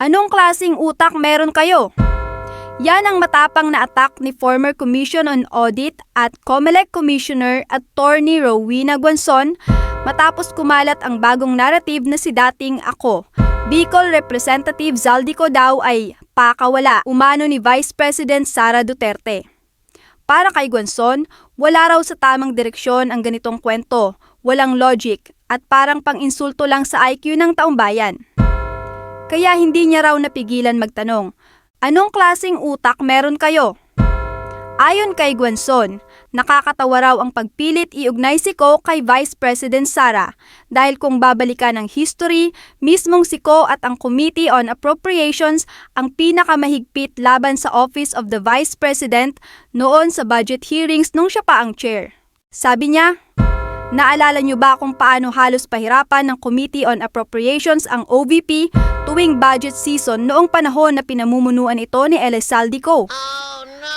Anong klasing utak meron kayo? Yan ang matapang na attack ni former Commission on Audit at COMELEC Commissioner Attorney Rowena Guanzon matapos kumalat ang bagong narrative na si dating ako. Bicol Representative Zaldico daw ay pakawala umano ni Vice President Sara Duterte. Para kay Guanzon, wala raw sa tamang direksyon ang ganitong kwento, walang logic, at parang pang-insulto lang sa IQ ng taong bayan. Kaya hindi niya raw napigilan magtanong, anong klasing utak meron kayo? Ayon kay Guanzon, nakakatawa raw ang pagpilit iugnay si Ko kay Vice President Sara dahil kung babalikan ang history, mismong si Ko at ang Committee on Appropriations ang pinakamahigpit laban sa Office of the Vice President noon sa budget hearings nung siya pa ang chair. Sabi niya, Naalala niyo ba kung paano halos pahirapan ng Committee on Appropriations ang OVP tuwing budget season noong panahon na pinamumunuan ito ni Elizalde Co?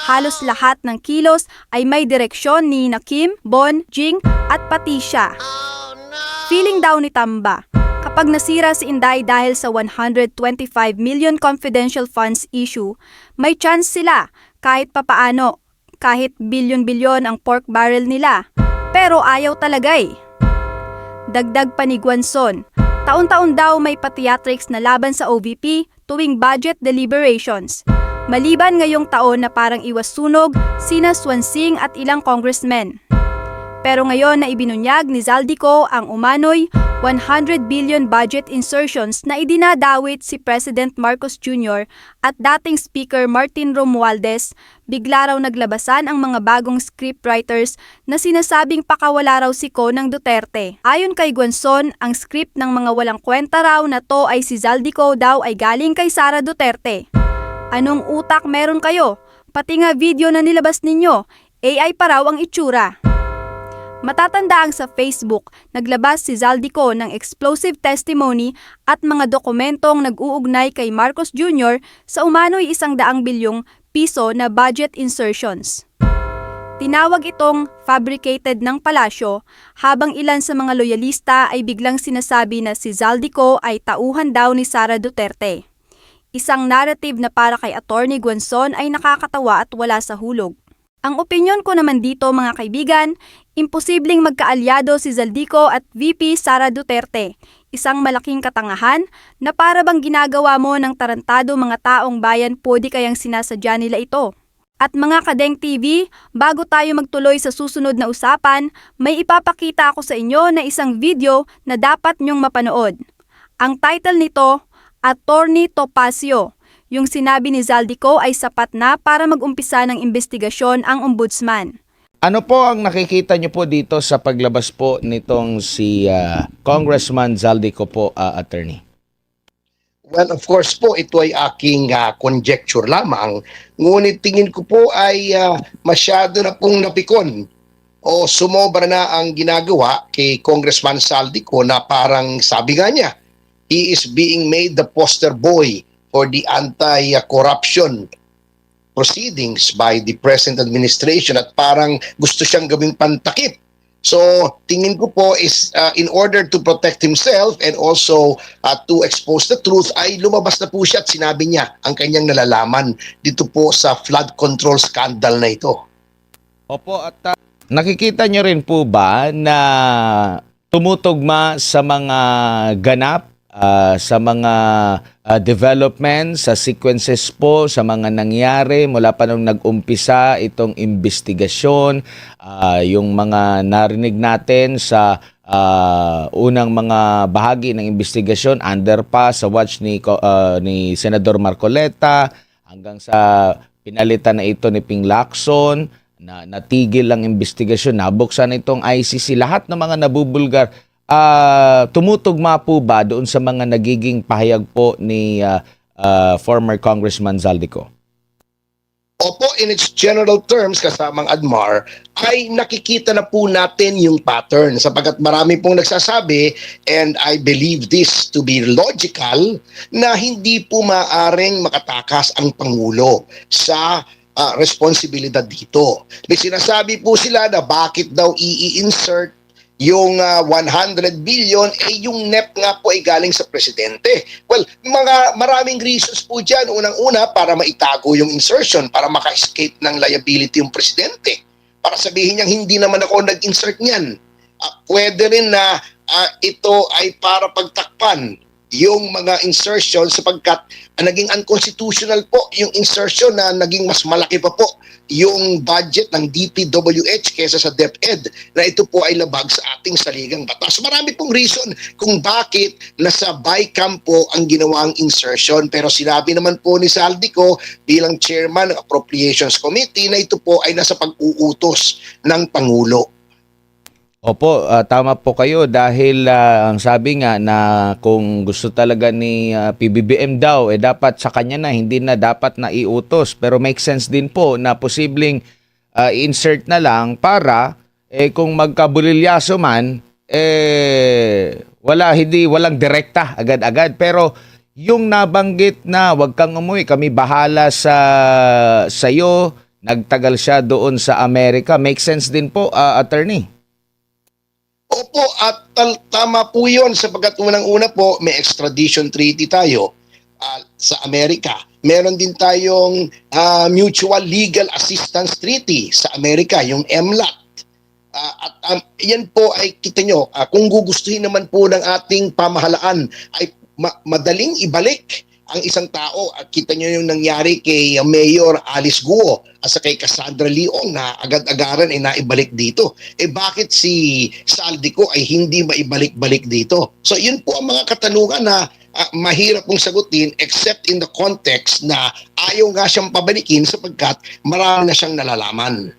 Halos lahat ng kilos ay may direksyon ni Nakim, Bon, Jing at pati siya. Feeling daw ni Tamba, kapag nasira si Inday dahil sa 125 million confidential funds issue, may chance sila kahit papaano, kahit bilyon-bilyon ang pork barrel nila. Pero ayaw talaga eh. Dagdag pa ni Guanzon, taon-taon daw may patriatrics na laban sa OVP tuwing budget deliberations. Maliban ngayong taon na parang iwas sunog, sina Swansing at ilang congressmen. Pero ngayon na ibinunyag ni Zaldico ang umano'y 100 billion budget insertions na idinadawit si President Marcos Jr. at dating Speaker Martin Romualdez, bigla raw naglabasan ang mga bagong scriptwriters na sinasabing pakawala raw si Ko ng Duterte. Ayon kay Guanzon, ang script ng mga walang kwenta raw na to ay si Zaldico daw ay galing kay Sara Duterte. Anong utak meron kayo? Pati nga video na nilabas ninyo, AI pa raw ang itsura. Matatandaang sa Facebook, naglabas si Zaldico ng explosive testimony at mga dokumentong nag-uugnay kay Marcos Jr. sa umano'y isang daang bilyong piso na budget insertions. Tinawag itong fabricated ng palasyo habang ilan sa mga loyalista ay biglang sinasabi na si Zaldico ay tauhan daw ni Sara Duterte. Isang narrative na para kay Attorney Guanzon ay nakakatawa at wala sa hulog. Ang opinyon ko naman dito mga kaibigan, imposibleng magkaalyado si Zaldico at VP Sara Duterte, isang malaking katangahan na para bang ginagawa mo ng tarantado mga taong bayan pwede kayang sinasadya nila ito. At mga Kadeng TV, bago tayo magtuloy sa susunod na usapan, may ipapakita ako sa inyo na isang video na dapat nyong mapanood. Ang title nito, Attorney Topacio, yung sinabi ni Zaldico ay sapat na para mag-umpisa ng investigasyon ang ombudsman. Ano po ang nakikita niyo po dito sa paglabas po nitong si ah, Congressman Zaldico po, ah, attorney? Well, of course po, ito ay aking ah, conjecture lamang. Ngunit tingin ko po ay ah, masyado na pong napikon o sumobra na ang ginagawa kay Congressman Saldico na parang sabi nga niya, he is being made the poster boy for the anti-corruption proceedings by the present administration at parang gusto siyang gawing pantakip. So, tingin ko po is uh, in order to protect himself and also uh, to expose the truth ay lumabas na po siya at sinabi niya ang kanyang nalalaman dito po sa flood control scandal na ito. Opo, at ah, nakikita niyo rin po ba na tumutugma sa mga ganap, ah, sa mga ah, developments, sa sequences po, sa mga nangyari mula pa nung nag-umpisa itong investigasyon, ah, yung mga narinig natin sa ah, unang mga bahagi ng investigasyon, underpass, sa watch ni, ah, ni Senador Marcoleta, hanggang sa pinalitan na ito ni Ping Lacson, na natigil ang investigasyon, nabuksan itong ICC, lahat ng mga nabubulgar, ah, tumutugma po ba doon sa mga nagiging pahayag po ni ah, ah, former Congressman Zaldico? Opo, in its general terms, kasamang Admar, ay nakikita na po natin yung pattern sapagkat marami pong nagsasabi and I believe this to be logical na hindi po maaring makatakas ang Pangulo sa ah, responsibilidad dito. May sinasabi po sila na bakit daw i-insert yung ah, 100 billion, eh yung NEP nga po ay galing sa presidente. Well, mga maraming reasons po dyan. Unang-una, para maitago yung insertion, para maka-escape ng liability yung presidente. Para sabihin niyang hindi naman ako nag-insert niyan. Ah, pwede rin na ah, ito ay para pagtakpan yung mga insertion sapagkat ah, naging unconstitutional po yung insertion na naging mas malaki pa po yung budget ng DPWH kesa sa DepEd na ito po ay labag sa ating saligang batas. Marami pong reason kung bakit nasa BICAM po ang ginawang insertion. Pero sinabi naman po ni Saldico bilang chairman ng Appropriations Committee na ito po ay nasa pag-uutos ng Pangulo. Opo, ah, tama po kayo dahil ah, ang sabi nga na kung gusto talaga ni ah, PBBM daw eh dapat sa kanya na hindi na dapat na iutos. Pero make sense din po na posibleng ah, i-insert na lang para eh kung magkabulilyaso man eh wala hindi walang direkta agad-agad. Pero yung nabanggit na wag kang umuwi kami bahala sa sayo nagtagal siya doon sa Amerika. Make sense din po ah, attorney Opo, at tama po yun sapagkat unang-una po may extradition treaty tayo ah, sa Amerika. Meron din tayong ah, Mutual Legal Assistance Treaty sa Amerika, yung MLAT. Ah, at um, yan po ay kita nyo, ah, kung gugustuhin naman po ng ating pamahalaan ay ma- madaling ibalik ang isang tao at kita nyo yung nangyari kay uh, Mayor Alice Guo at sa kay Cassandra Leong na agad-agaran ay naibalik dito. Eh bakit si Saldico ay hindi maibalik-balik dito? So yun po ang mga katanungan na ah, mahirap pong sagutin except in the context na ayaw nga siyang pabalikin sapagkat marami na siyang nalalaman.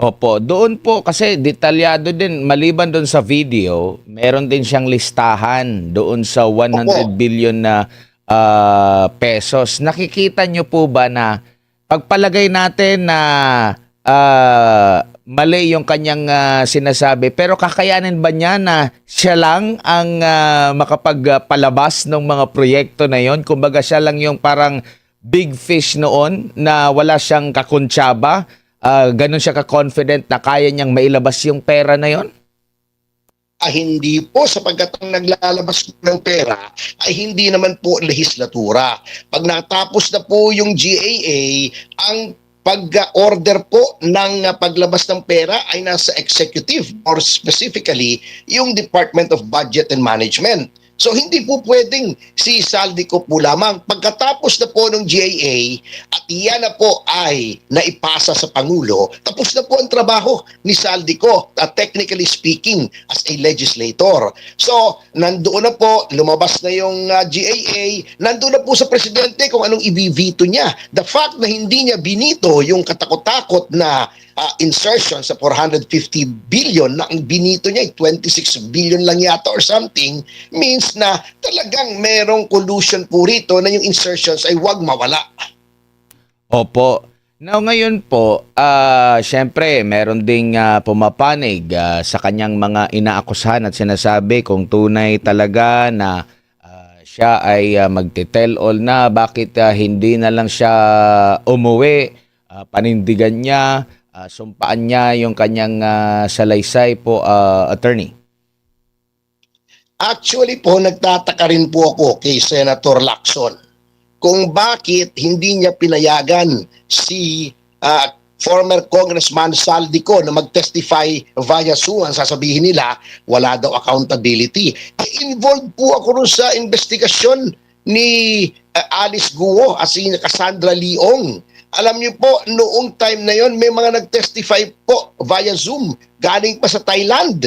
Opo, doon po kasi detalyado din maliban doon sa video, meron din siyang listahan doon sa 100 Opo. billion na ah, pesos. Nakikita nyo po ba na pagpalagay natin na ah, mali yung kanyang ah, sinasabi pero kakayanin ba niya na siya lang ang ah, makapagpalabas ng mga proyekto na yon? Kumbaga siya lang yung parang big fish noon na wala siyang kakuntsaba Ah, ganun siya ka-confident na kaya niyang mailabas yung pera na yon? Ah, hindi po sapagkat ang naglalabas ng pera ay hindi naman po lehislatura. Pag natapos na po yung GAA, ang pag-order po ng paglabas ng pera ay nasa executive or specifically yung Department of Budget and Management. So hindi po pwedeng si Saldico po lamang. Pagkatapos na po ng GAA at iyan na po ay naipasa sa Pangulo, tapos na po ang trabaho ni Saldico, uh, technically speaking, as a legislator. So, nandoon na po, lumabas na yung uh, GAA, nandoon na po sa Presidente kung anong i-veto niya. The fact na hindi niya binito yung katakot-takot na uh, insertion sa 450 billion na ang binito niya ay 26 billion lang yata or something means na talagang merong collusion po rito na yung insertions ay wag mawala. Opo. Now ngayon po, ah syempre meron ding ah, pumapanig ah, sa kanyang mga inaakusahan at sinasabi kung tunay talaga na siya ay ah, magte-tell all na bakit ah, hindi na lang siya umuwi, ah, panindigan niya, ah, sumpaan niya yung kanyang ah, salaysay po ah, attorney. Actually po, nagtataka rin po ako kay Senator Lacson kung bakit hindi niya pinayagan si ah, former Congressman Saldico na mag-testify via Zoom. Ang sasabihin nila, wala daw accountability. Eh, involved po ako rin sa investigasyon ni ah, Alice Guo at si Cassandra Leong. Alam niyo po, noong time na yon may mga nag-testify po via Zoom galing pa sa Thailand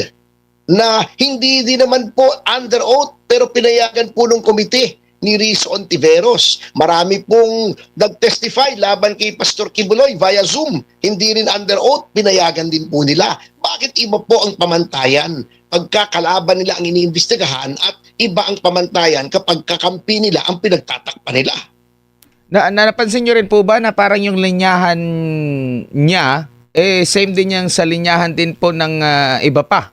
na hindi din naman po under oath pero pinayagan po ng komite ni Riz Ontiveros. Marami pong nag-testify laban kay Pastor Kibuloy via Zoom. Hindi rin under oath, pinayagan din po nila. Bakit iba po ang pamantayan? Pagkakalaban nila ang iniimbestigahan at iba ang pamantayan kapag kakampi nila ang pinagtatakpan nila. Na, na napansin niyo rin po ba na parang yung linyahan niya eh same din yung sa linyahan din po ng ah, iba pa?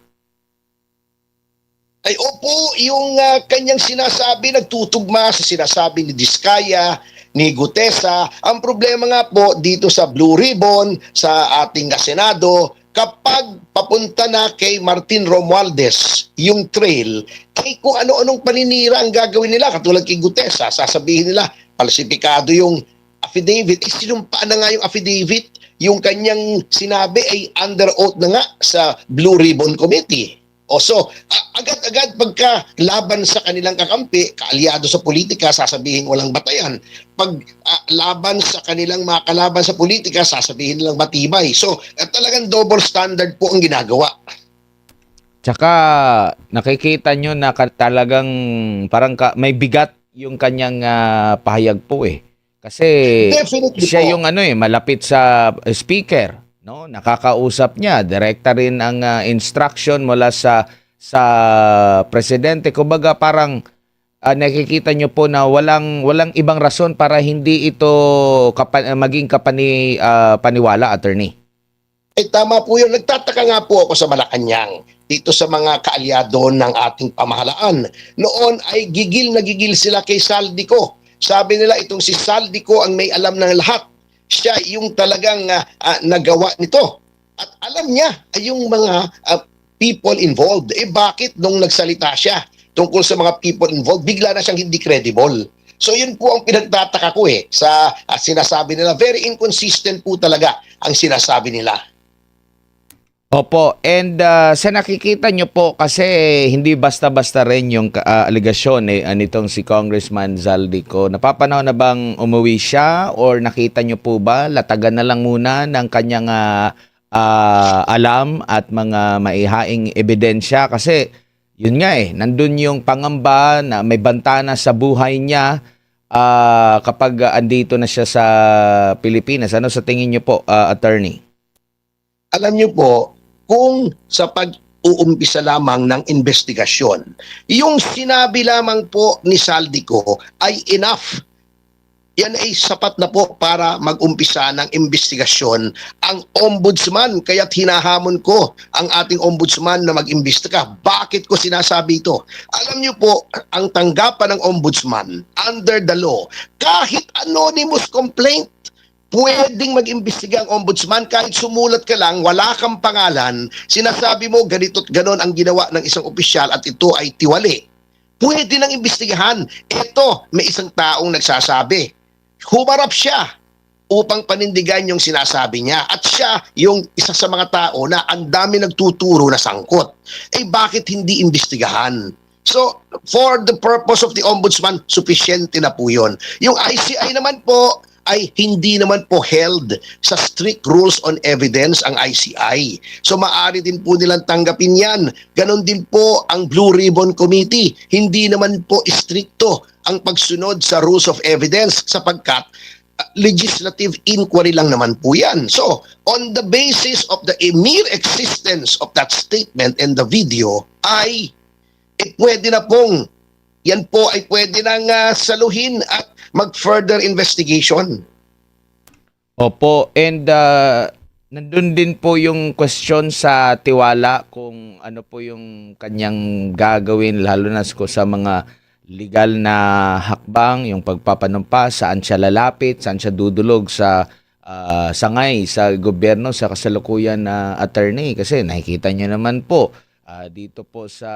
Ay opo, yung ah, kanyang sinasabi nagtutugma sa sinasabi ni Diskaya, ni Gutesa. Ang problema nga po dito sa Blue Ribbon, sa ating Senado, kapag papunta na kay Martin Romualdez yung trail, ay kung ano-anong paninira ang gagawin nila. Katulad kay Gutesa, sasabihin nila, falsifikado yung affidavit. Eh, sinumpaan na nga yung affidavit. Yung kanyang sinabi ay under oath na nga sa Blue Ribbon Committee. O so, agad-agad pagka laban sa kanilang kakampi, kaalyado sa politika, sasabihin walang batayan. Pag ah, laban sa kanilang mga kalaban sa politika, sasabihin nilang matibay. So, eh, talagang double standard po ang ginagawa. Tsaka nakikita nyo na talagang parang ka, may bigat yung kanyang ah, pahayag po eh. Kasi Definitely siya po. yung ano eh, malapit sa speaker, no? Nakakausap niya, direkta rin ang ah, instruction mula sa sa presidente. Kumbaga parang ah, nakikita nyo po na walang walang ibang rason para hindi ito kapa- maging kapani ah, paniwala attorney. Eh tama po yun. Nagtataka nga po ako sa Malacanang dito sa mga kaalyado ng ating pamahalaan. Noon ay gigil na gigil sila kay Saldico. Sabi nila itong si Saldico ang may alam ng lahat. Siya yung talagang ah, ah, nagawa nito. At alam niya ay yung mga ah, people involved. Eh bakit nung nagsalita siya tungkol sa mga people involved, bigla na siyang hindi credible. So yun po ang pinagtataka ko eh sa ah, sinasabi nila. Very inconsistent po talaga ang sinasabi nila. Opo, and uh, sa nakikita nyo po kasi hindi basta-basta rin yung uh, aligasyon eh, uh, nitong si Congressman Zaldico. Napapanahon na bang umuwi siya or nakita nyo po ba latagan na lang muna ng kanyang uh, uh, alam at mga maihaing ebidensya kasi yun nga eh, nandun yung pangamba na may bantana sa buhay niya uh, kapag uh, andito na siya sa Pilipinas. Ano sa tingin nyo po, uh, attorney? alam niyo po, kung sa pag-uumpisa lamang ng investigasyon, yung sinabi lamang po ni Saldico ay enough. Yan ay sapat na po para mag-umpisa ng investigasyon ang ombudsman. Kaya't hinahamon ko ang ating ombudsman na mag-imbestiga. Bakit ko sinasabi ito? Alam niyo po, ang tanggapan ng ombudsman under the law, kahit anonymous complaint, pwedeng mag-imbestiga ang ombudsman kahit sumulat ka lang, wala kang pangalan, sinasabi mo ganito't ganon ang ginawa ng isang opisyal at ito ay tiwali. Pwede nang imbestigahan. Ito, may isang taong nagsasabi. Humarap siya upang panindigan yung sinasabi niya. At siya yung isa sa mga tao na ang dami nagtuturo na sangkot. Eh bakit hindi imbestigahan? So, for the purpose of the ombudsman, sufficient na po yun. Yung ICI naman po, ay hindi naman po held sa strict rules on evidence ang ICI. So maaari din po nilang tanggapin yan. Ganon din po ang Blue Ribbon Committee. Hindi naman po stricto ang pagsunod sa rules of evidence sapagkat uh, legislative inquiry lang naman po yan. So, on the basis of the mere existence of that statement and the video ay eh, pwede na pong yan po ay pwede nang ah, saluhin at mag-further investigation. Opo, and uh, nandun din po yung question sa tiwala kung ano po yung kanyang gagawin lalo na sa mga legal na hakbang, yung pagpapanumpa, saan siya lalapit, saan siya dudulog sa ah, sangay sa gobyerno sa kasalukuyan na attorney kasi nakikita niyo naman po ah, dito po sa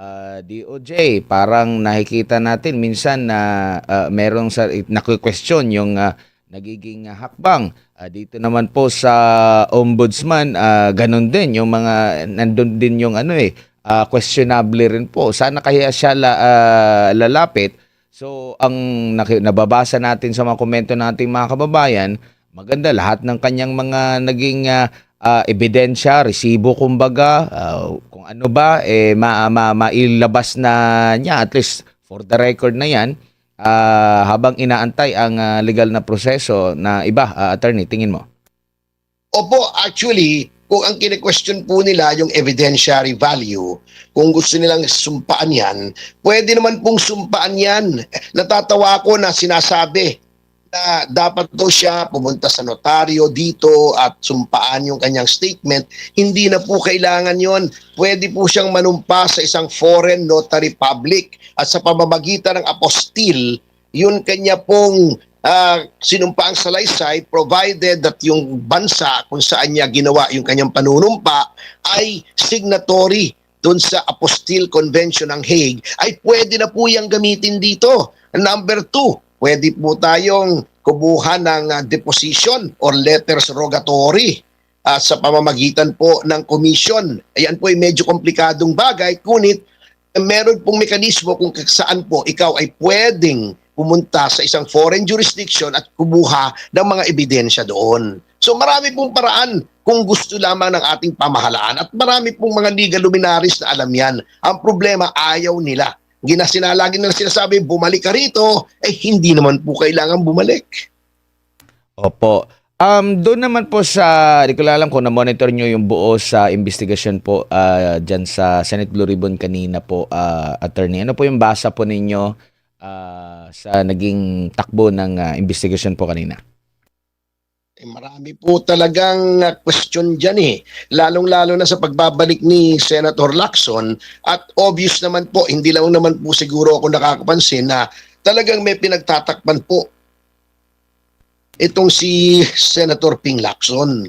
ah, DOJ parang nakikita natin minsan na ah, merong sa naki-question yung ah, nagiging ah, hakbang. Ah, dito naman po sa ombudsman, ah, ganun din. Yung mga, nandun din yung ano eh, ah, questionable rin po. Sana kaya siya la, ah, lalapit. So, ang nababasa natin sa mga komento nating mga kababayan, maganda lahat ng kanyang mga naging ah, ah, ebidensya, resibo kumbaga, ah, kung ano ba, eh, ma, ma, mailabas na niya, at least for the record na yan, ah, habang inaantay ang ah, legal na proseso na iba, ah, attorney, tingin mo? Opo, actually, kung ang kine-question po nila yung evidentiary value, kung gusto nilang sumpaan yan, pwede naman pong sumpaan yan. Natatawa ako na sinasabi na dapat daw siya pumunta sa notaryo dito at sumpaan yung kanyang statement. Hindi na po kailangan yon. Pwede po siyang manumpa sa isang foreign notary public at sa pamamagitan ng apostil, yun kanya pong ah, sinumpa ang salaysay provided that yung bansa kung saan niya ginawa yung kanyang panunumpa ay signatory doon sa Apostille Convention ng Hague ay pwede na po yung gamitin dito. Number two, pwede po tayong kubuha ng ah, deposition or letters rogatory ah, sa pamamagitan po ng commission. Ayan po ay medyo komplikadong bagay, kunit meron pong mekanismo kung saan po ikaw ay pwedeng pumunta sa isang foreign jurisdiction at kumuha ng mga ebidensya doon. So marami pong paraan kung gusto lamang ng ating pamahalaan at marami pong mga legal luminaries na alam yan. Ang problema, ayaw nila. Ginasina, lagi nila sinasabi, bumalik ka rito, eh hindi naman po kailangan bumalik. Opo. Um, doon naman po sa, di ko alam kung na-monitor nyo yung buo sa investigation po uh, dyan sa Senate Blue Ribbon kanina po, uh, attorney. Ano po yung basa po ninyo uh, sa naging takbo ng uh, investigation po kanina? Eh, marami po talagang uh, question dyan eh. Lalong-lalo na sa pagbabalik ni Senator Lacson at obvious naman po, hindi lang naman po siguro ako nakakapansin na talagang may pinagtatakpan po itong si Senator Ping Lacson.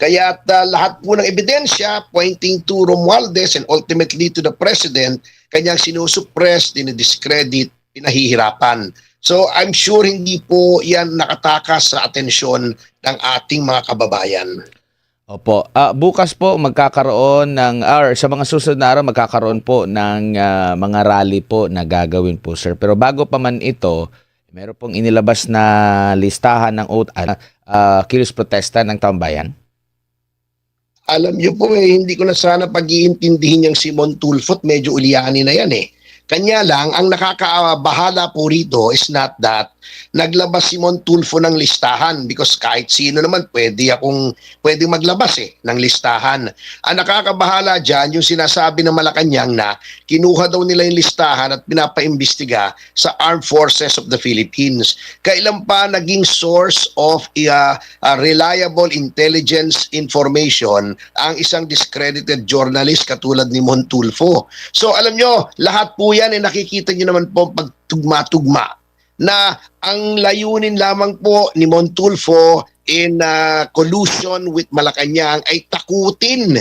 Kaya at, uh, lahat po ng ebidensya pointing to Romualdez and ultimately to the President, kanyang sinusuppress, dinidiscredit, pinahihirapan. So I'm sure hindi po yan nakatakas sa atensyon ng ating mga kababayan. Opo. Ah, bukas po magkakaroon ng or sa mga susunod na araw magkakaroon po ng ah, mga rally po na gagawin po sir. Pero bago pa man ito, meron pong inilabas na listahan ng uh, uh, kilos protesta ng taong bayan. Alam niyo po eh, hindi ko na sana pag-iintindihin yung Simon Tulfo, medyo uliani na yan eh. Kanya lang, ang nakakabahala po rito is not that naglabas si Montulfo ng listahan because kahit sino naman pwede akong pwede maglabas eh ng listahan. Ang nakakabahala dyan, yung sinasabi ng Malacanang na kinuha daw nila yung listahan at pinapaimbestiga sa Armed Forces of the Philippines. Kailan pa naging source of uh, uh, reliable intelligence information ang isang discredited journalist katulad ni Montulfo. So alam nyo, lahat po yan ay nakikita nyo naman po pagtugma-tugma na ang layunin lamang po ni Montulfo in uh, collusion with Malacanang ay takutin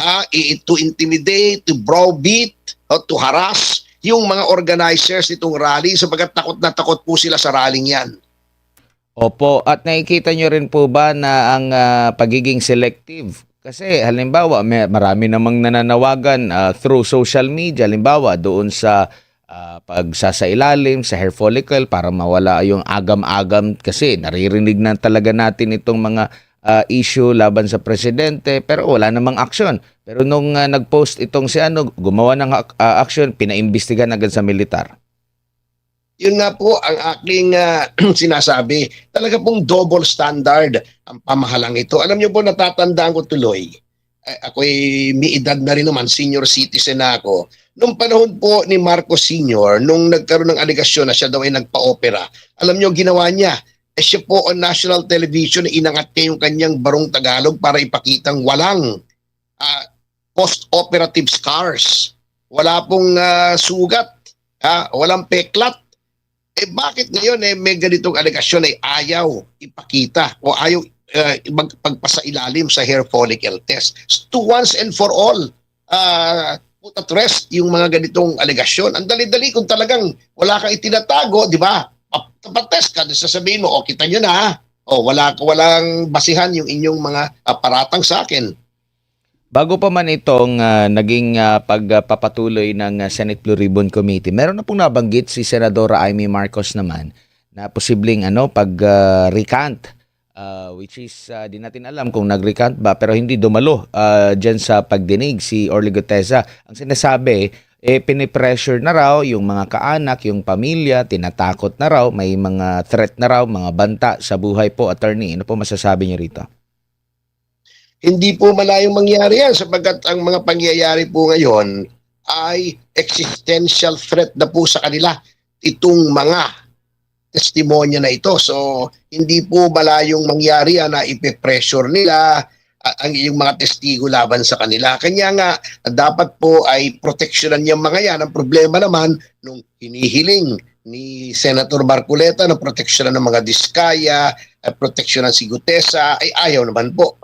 ha, to intimidate, to browbeat, o to harass yung mga organizers nitong rally sapagat takot na takot po sila sa rallying yan. Opo, at nakikita nyo rin po ba na ang ah, pagiging selective? Kasi halimbawa, may, marami namang nananawagan ah, through social media, halimbawa doon sa ah, pagsasailalim, sa hair follicle para mawala yung agam-agam kasi naririnig na talaga natin itong mga ah, issue laban sa presidente pero wala namang aksyon. Pero nung ah, nag-post itong si ano, gumawa ng ah, action, pinaimbestigan agad sa militar. Yun nga po ang aking ah, sinasabi. Talaga pong double standard ang pamahalang ito. Alam niyo po, natatandaan ko tuloy. Eh, ako'y may edad na rin naman, senior citizen na ako. Nung panahon po ni Marcos Sr., nung nagkaroon ng aligasyon na siya daw ay nagpa-opera, alam niyo ginawa niya, eh siya po on national television, inangat niya yung kanyang barong Tagalog para ipakitang walang ah, post-operative scars. Wala pong ah, sugat, ah, walang peklat. Eh bakit ngayon eh may ganitong alegasyon ay ayaw ipakita o ayaw uh, mag, pagpasailalim sa hair follicle test to once and for all uh, put at rest yung mga ganitong alegasyon. Ang dali-dali kung talagang wala kang itinatago, di ba? Tapatest ka, sasabihin mo, o kita nyo na, o wala, walang basihan yung inyong mga uh, paratang sa akin. Bago pa man itong ah, naging ah, pagpapatuloy ng ah, Senate Blue Ribbon Committee, meron na pong nabanggit si Senadora Amy Marcos naman na posibleng ano pag-recant ah, which is ah, di natin alam kung nag-recant ba pero hindi dumalo uh, diyan sa pagdinig si Orly Gutesa. Ang sinasabi eh pinipressure na raw yung mga kaanak, yung pamilya, tinatakot na raw, may mga threat na raw, mga banta sa buhay po, attorney. Ano po masasabi niyo rito? hindi po malayong mangyari yan sapagkat ang mga pangyayari po ngayon ay existential threat na po sa kanila itong mga testimonya na ito. So, hindi po malayong mangyari yan na ipe-pressure nila ang yung mga testigo laban sa kanila. Kanya nga, dapat po ay proteksyonan yung mga yan. Ang problema naman, nung hinihiling ni Senator Barculeta na proteksyon ng mga diskaya, at proteksyon ng sigutesa, ay ayaw naman po.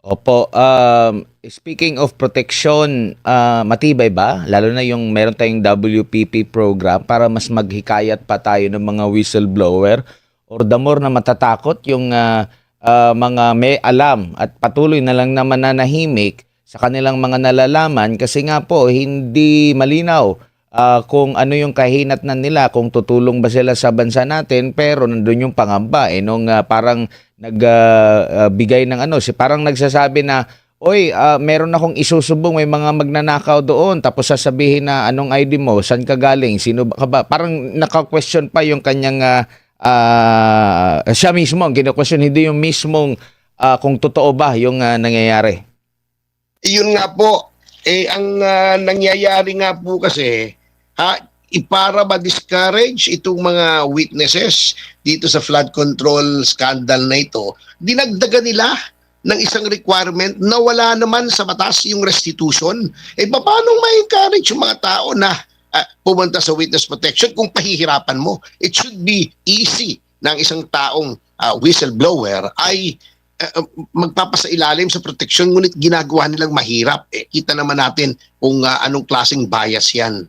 Opo, um, speaking of protection, ah, matibay ba? Lalo na yung meron tayong WPP program para mas maghikayat pa tayo ng mga whistleblower or the more na matatakot yung ah, ah, mga may alam at patuloy na lang na mananahimik sa kanilang mga nalalaman kasi nga po hindi malinaw ah, kung ano yung kahinatnan nila, kung tutulong ba sila sa bansa natin pero nandun yung pangamba eh nung ah, parang nagbigay ng ano, si parang nagsasabi na Oy, ah, meron akong isusubong, may mga magnanakaw doon, tapos sasabihin na anong ID mo, saan ka galing, sino ba ka ba? Parang naka-question pa yung kanyang, ah, ah, siya mismo, ang kino-question, hindi yung mismong ah, kung totoo ba yung ah, nangyayari. Yun nga po, eh ang ah, nangyayari nga po kasi, ha, ipara ma-discourage itong mga witnesses dito sa flood control scandal na ito, dinagdagan nila ng isang requirement na wala naman sa batas yung restitution. Eh paano ma-encourage yung mga tao na ah, pumunta sa witness protection kung pahihirapan mo? It should be easy ng isang taong ah, whistleblower ay uh, magpapasailalim sa protection ngunit ginagawa nilang mahirap. Eh, kita naman natin kung ah, anong klaseng bias yan.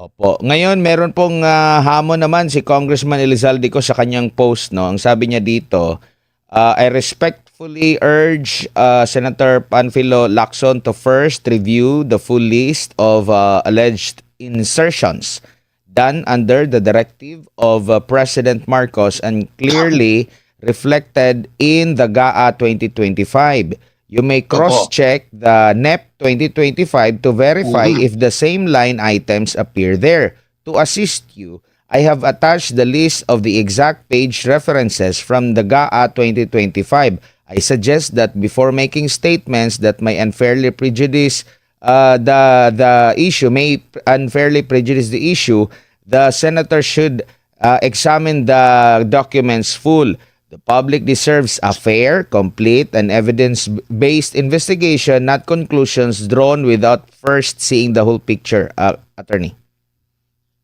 Opo. Ngayon, meron pong ah, hamon naman si Congressman Elizalde ko sa kanyang post. No? Ang sabi niya dito, ah, I respectfully urge ah, Senator Panfilo Lacson to first review the full list of ah, alleged insertions done under the directive of ah, President Marcos and clearly reflected in the GAA 2025. You may cross-check the NEP 2025 to verify if the same line items appear there. To assist you, I have attached the list of the exact page references from the GAA 2025. I suggest that before making statements that may unfairly prejudice uh, the the issue, may unfairly prejudice the issue, the senator should uh, examine the documents full. The public deserves a fair, complete, and evidence-based investigation, not conclusions drawn without first seeing the whole picture. Uh, attorney.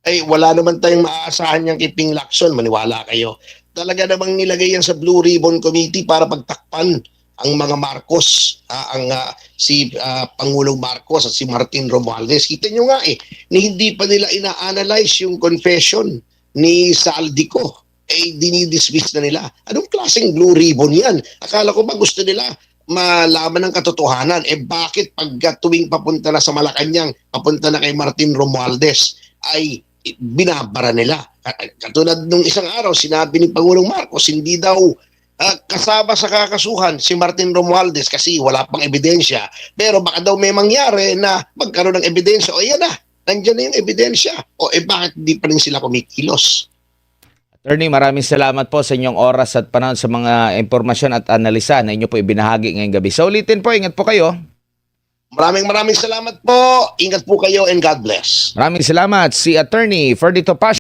ay wala naman tayong maaasahan niyang kiping Lacson, maniwala kayo. Talaga namang nilagay yan sa Blue Ribbon Committee para pagtakpan ang mga Marcos, ah, ang ah, si ah, Pangulong Marcos at si Martin Romualdez. Kita nyo nga eh, ni hindi pa nila ina-analyze yung confession ni Saldico. Eh, dinidismiss na nila. Anong klaseng Blue Ribbon yan? Akala ko ba gusto nila malaman ng katotohanan. Eh bakit pag tuwing papunta na sa Malacanang, papunta na kay Martin Romualdez, ay binabara nila. Katulad nung isang araw, sinabi ni Pangulong Marcos, hindi daw ah, kasama sa kakasuhan si Martin Romualdez kasi wala pang ebidensya. Pero baka daw may mangyari na magkaroon ng ebidensya. O yan na, nandyan na yung ebidensya. O eh bakit di pa rin sila kumikilos? Attorney, maraming salamat po sa inyong oras at panahon sa mga impormasyon at analisa na inyo po ibinahagi ngayong gabi. So ulitin po, ingat po kayo. Maraming maraming salamat po. Ingat po kayo and God bless. Maraming salamat si Attorney Ferdito Pash.